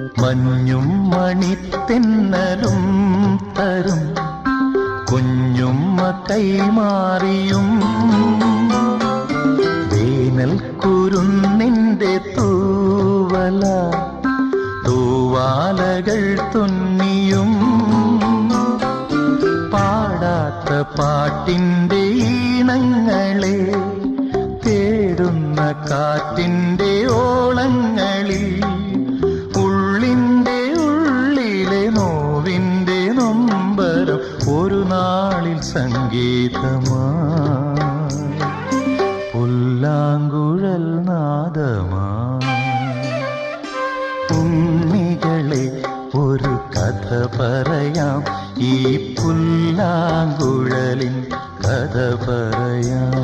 മഞ്ഞും മണിത്തിന്നലും തരും. കുഞ്ഞുമ്മ കൈമാറിയും വേനൽ കുരുന്നിന്റെ തൂവല തൂവാലകൾ തുന്നിയും. പാടാത്ത പാട്ടിന്റെ ഈണങ്ങളെ തേടുന്ന കാറ്റിന്റെ ഓളങ്ങളിൽ നൊമ്പരം ഒരു നാളിൽ സംഗീതമാ. പുല്ലാങ്കുഴൽ നാദമാ. ഉണ്ണികളെ ഒരു കഥ പറയാം. ഈ പുല്ലാങ്കുഴലിൻ കഥ പറയാം.